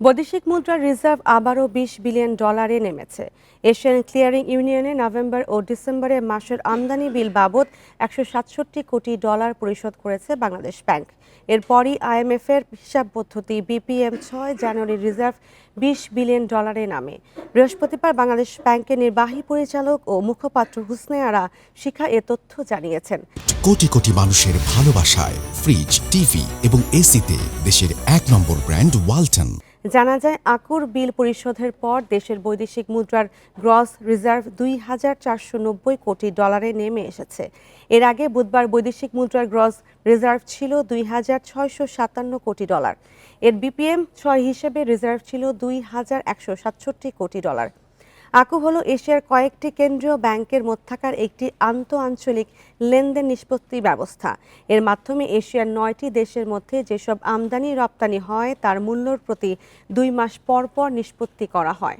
বৈদেশিক মুদ্রার রিজার্ভ আবারও বিশ বিলিয়ন ডলারে নেমেছে। এশিয়ান ক্লিয়ারিং ইউনিয়নে নভেম্বর ও ডিসেম্বরে মাসের আমদানি বিল বাবদ একশো সাতষট্টি কোটি ডলার পরিশোধ করেছে বাংলাদেশ ব্যাংক। এরপরই আইএমএফ এর হিসাব পদ্ধতি বিপিএম ছয় জানুয়ারি রিজার্ভ বিশ বিলিয়ন ডলারে নামে। বৃহস্পতিবার বাংলাদেশ ব্যাংকের নির্বাহী পরিচালক ও মুখপাত্র হুসনে আরা শিখা এ তথ্য জানিয়েছেন। কোটি কোটি মানুষের ভালোবাসায় ফ্রিজ, টিভি এবং এসিতে দেশের এক নম্বর ব্র্যান্ড ওয়ালটন। জানা যায়, আকুর বিল পরিশোধের পর দেশের বৈদেশিক মুদ্রার গ্রস রিজার্ভ দুই হাজার চারশো নব্বই কোটি ডলারে নেমে এসেছে। এর আগে বুধবার বৈদেশিক মুদ্রার গ্রস রিজার্ভ ছিল দুই হাজার ছয়শো সাতান্ন কোটি ডলার। এর বিপিএম ছয় হিসেবে রিজার্ভ ছিল দুই হাজার একশো সাতষট্টি কোটি ডলার। আকু হলো এশিয়ার কয়েকটি কেন্দ্রীয় ব্যাংকের মধ্যাকার একটি আন্ত আঞ্চলিক লেনদেন নিষ্পত্তি ব্যবস্থা। এর মাধ্যমে এশিয়ার নয়টি দেশের মধ্যে যেসব আমদানি রপ্তানি হয়, তার মূল্যর প্রতি দুই মাস পর পর নিষ্পত্তি করা হয়।